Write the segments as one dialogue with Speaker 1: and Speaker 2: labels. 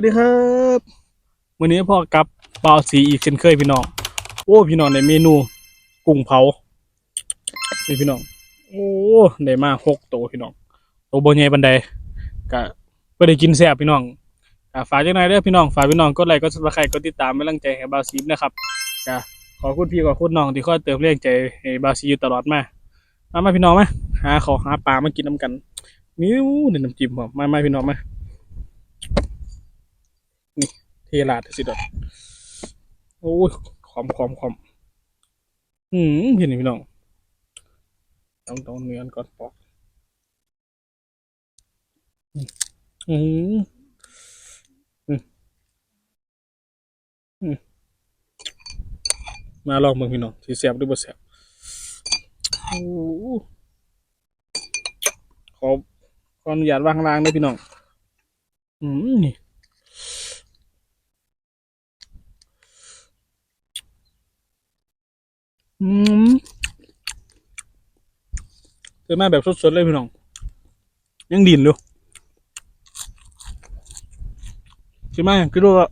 Speaker 1: วัสดีครับวันนี้พ่อกับเปาสีอีกเช่นเคยพี่น้อง โอ้พี่น้องในเมนูกุ้งเผานี่พี่น้อง โอ้ได้มาหกตัวพี่น้องตัวโบใหญ่บันไดก็เพื่อได้กินแซ่บพี่น้องก็ฝากจังหน่อยเด้อพี่น้องฝากพี่น้องกดไลค์กดซับสไครต์กดติดตามเป็นกำลังใจให้บาซีนะครับก็ขอคุณพี่ขอคุณน้องที่คอยเติมแรงใจให้บาซีอยู่ตลอดมามามาพี่น้องมาหาขอหาปลามากินน้ำกัน นิ้วเดี๋ยวน้ำจิ้มผมมามาพี่น้องมา เทลาดสิดอกโอ้ยขอมขอมขอมอืมเห็นไหมพี่น้องต้องต้องเนื้อก่อนปอกอืมอืมอืมมาลองเบิ่งพี่น้องสีแสบหรือบ่แสบโอ้ขอขออนุญาตวางล่างด้วยพี่น้อง อืมนี่ อืมเกิดมาแบบสดๆเลยพี่น้อง ยังดินอยู่ซื้อมากิโลละ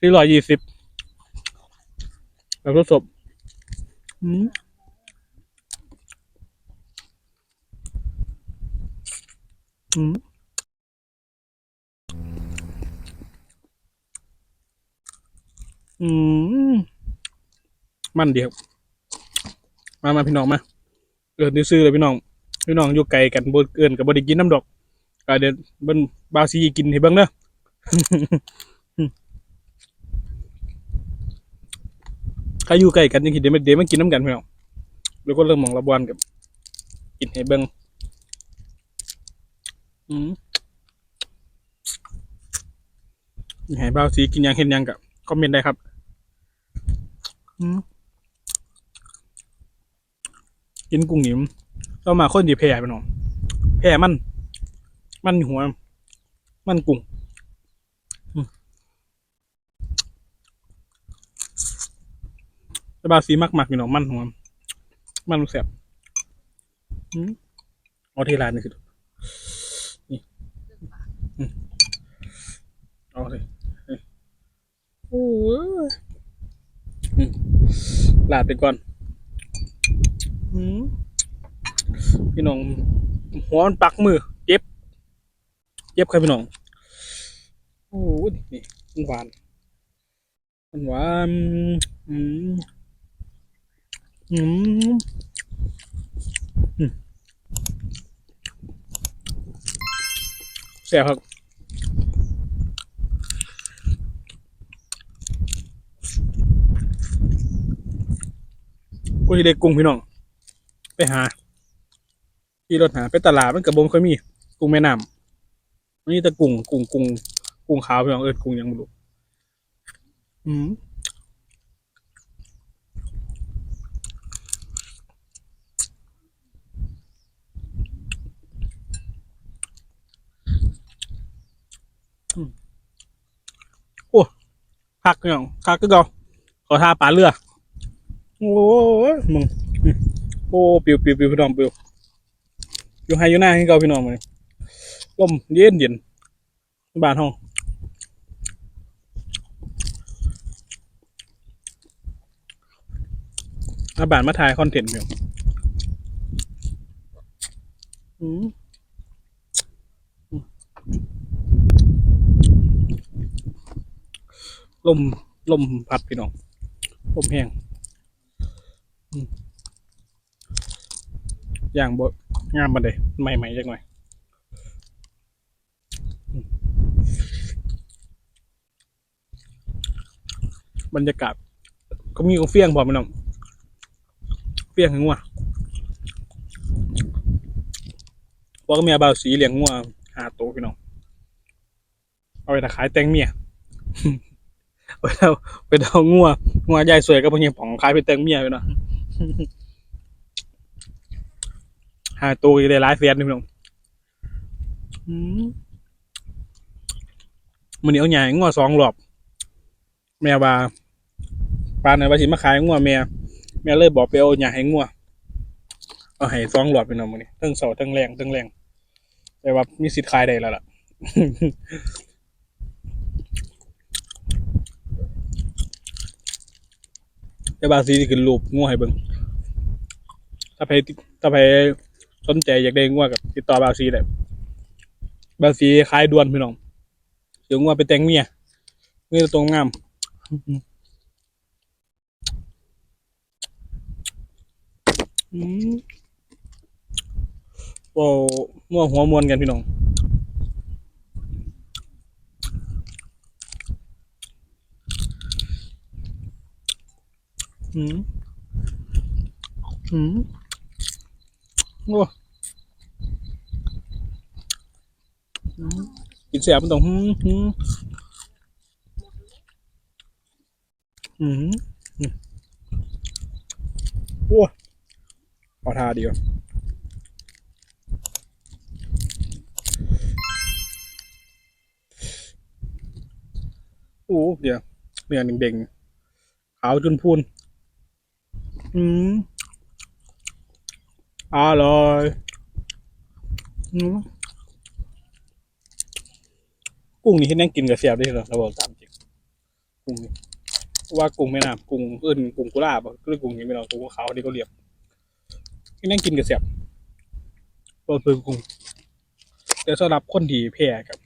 Speaker 1: สี่ร้อยยี่สิบแบบสดๆอืมอืมอืม มันเดียว มามาพี่น้องมาเอินซื้อเลยพี่น้องพี่น้องอยู่ไกลกันบ่เอินกับบดิกินน้ำดอกก็เดี๋ยวบนบาวซีกินให้เบิ่งเด้อใครอยู่ไกลกันยังคิดเดี๋ยวมเดี๋ยวมากินน้ำกันพี่น้องแล้วก็เริ่มมองระบวนกับกินให้เบิ่งอืมให้บาวซีกินยังเห็นยังกับคอมเมนต์ได้ครับ อืม กินกุ้งหนิมเรามาคนดีแพ้ไปน้องแพ้มัน มันหัว มันกุ้งอืมแต่บาซีมักมักพี่น้องมันหัว มันแสบอืมเอาที่ร้านนี่คือนี่อืมเอาเลยนี่โอ้ยอืมลาดไปก่อนอืม พี่น้อง หัวมันปักมือเจ็บเจ็บครับพี่น้อง โอ้ยนี่มันหวาน มันหวาน อืม อืมแซ่บครับกูที่ได้กุ้งพี่น้อง ไปหาขี่รถหาไปตลาดมันกับบมค่อยมีกุ้งแม่น้ำมันนี่แต่กุ้งกุ้งกุ้งกุ้งขาวพี่น้องเอิดกุ้งยังไม่รู้อืมอืมโอ้คักพี่น้องคักก็เกาขอทาปลาเรือ โอ้ยมึง โอ้ปิวปิวปิวพี่น้องปิวอยู่ให้อยู่หน้าให้เก่าพี่น้องมาเลยลมเย็นเย็นบานห้องอาบานมาถ่ายคอนเทนต์อยู่อืมลมลมพัดพี่น้องลมแห้งอ อย่างบงามมาเลยใหม่ๆจังหน่อยบรรยากาศก็มีกองเฟี้ยงบอกมันน้องเฟี้ยงหงัวว่าก็มีอาบาวสีเหลียงงัวหาโตพี่น้องเอาไปตะขายแตงเมียไปเอาไปเอางัวงัวใหญ่สวยก็พวกนี้ผ่องขายไปแตงเมียไปเนาะ หาตัวได้หลายแสนนี่พี่น้องมันเหนียวใหญ่งัวสองหลอบ แม่ว่าปานไหนว่าสิมาขายงัวแม่แม่เลยบอกไปเอาใหญ่ให้งัวเอาให้สองหลอบพี่น้องมันนี่ทั้งเสาตั้งแรงตั้งแรงแต่ว่ามีสิทธิ์ขายได้แล้วล่ะแต่บางสีที่ขึ้นรูปงัวให้เบิ่งถ้าไปถ้าไป สนใจอยากได้งัวกับติดต่อบาซีได้บาซีขายด่วนพี่น้องเดี๋ยวงัวไปแต่งเมียเมียตรงงามโอ้งัวหัวมวนกันพี่น้องอืมอืม โอ้กินเสียมันต้องหืมหืมอืมอืมโอ้ขอทาเดียวโอ้เดี๋ยวเนื้อเด้งๆขาวจนพูนอืม อร่อยกุ้งนี่ที่นั่งกินกับเสียบได้เหรอเราบอกตามจริงกุ้งนี่ว่ากุ้งไม่น้ำกุ้งอื่นกุ้งกุลาบอะหรือกุ้งนี่ไม่เรากุ้งขาวนี่ก็เรียบที่นั่งกินกับเสียบก็คือกุ้งแต่สำหรับคนที่แพ้กับ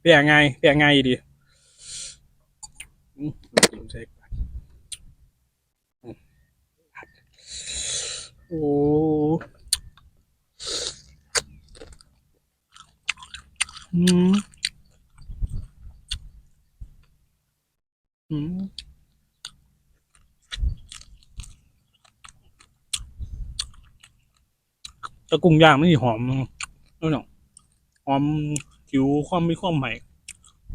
Speaker 1: แพ้ง่ายแพ้ง่ายดีอืมกินใส่โอ้ อืมอืมแต่กุ้งย่างไมันสิหอมนั่นเนาะหอมผิวความมีความใหม่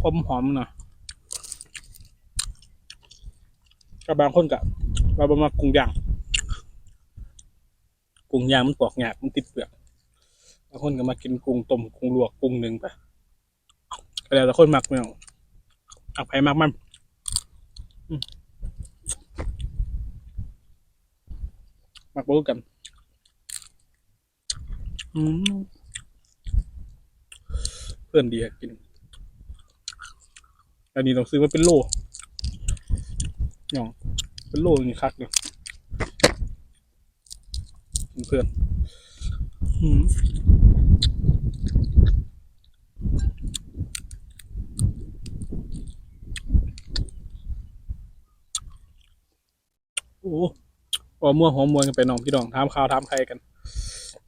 Speaker 1: ความหอมนะกับบางคนกับเราบมากุ้งย่างกุ้งย่างมันปอกหยาบมันติดเปลือกบางคนก็มากินกุ้งต้มกุ้งลวกกุ้งหนึ่งไป แล้วแต่คนมักไม่เอาอักไปมักมันมักบ่คือกันอืมเพื่อนดีกิน อันนี้ต้องซื้อมาเป็นโลเนาะเป็นโลอย่างนี้คักเลยเพื่อน อืมโอ้ ว่าม่วหอมมวนกันไปน้องพี่น้องถามข่าวถามใครกัน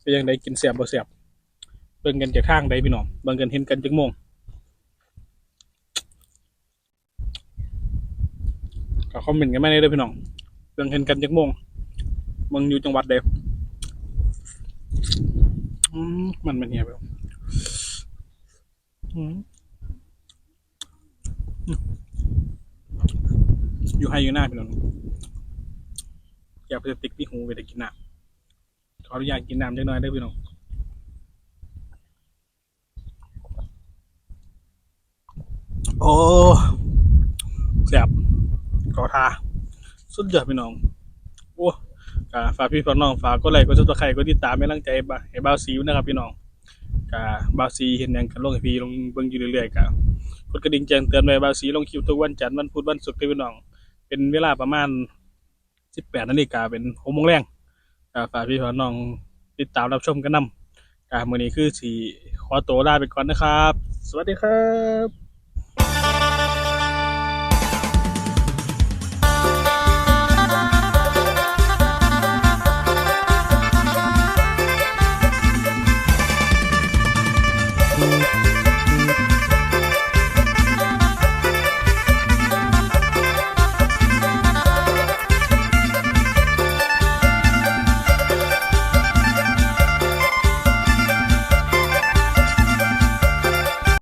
Speaker 1: ไปยังไดกินเสียบบ่เสียบเบิ่งกันจากทางใดพี่น้องเบิ่งกันเห็นกันจักโมงก็คอมเมนต์กันมาได้เลยพี่น้องเบิ่งเห็นกันจักโมงเบิ่งอยู่จังหวัดใดมันมันเหี่ยไปแล้วอืมอืมอยู่ให้อยู่หน้าพี่น้อง อย่าไปติกที่หูไปแต่กินน้ำขออนุญาตกินน้ำจักหน่อยได้พี่น้องโอ้แซ่บกอทาสุดยอดพี่น้องโอ้กะฝากพี่ฝากน้องฝากก็ไลค์ก็ซับสไครก็ติดตามให้กำลังใจบ่าให้บ่าซีนะครับพี่น้องกะบ่าซีเห็นหยังกันลงให้พี่ลงเบิ่งอยู่เรื่อยๆกะกดกระดิ่งแจ้งเตือนไว้บ่าซีลงคลิปทุกวันจันทร์วันพุธวันศุกร์พี่น้อง เป็นเวลาประมาณ 18นาฬิกาเป็น6โมงแรงกะฝากพี่ฝากน้องติดตามรับชมกันนำกาเมื่อนี้คือสีขอตัวลาไปก่อนนะครับ สวัสดีครับ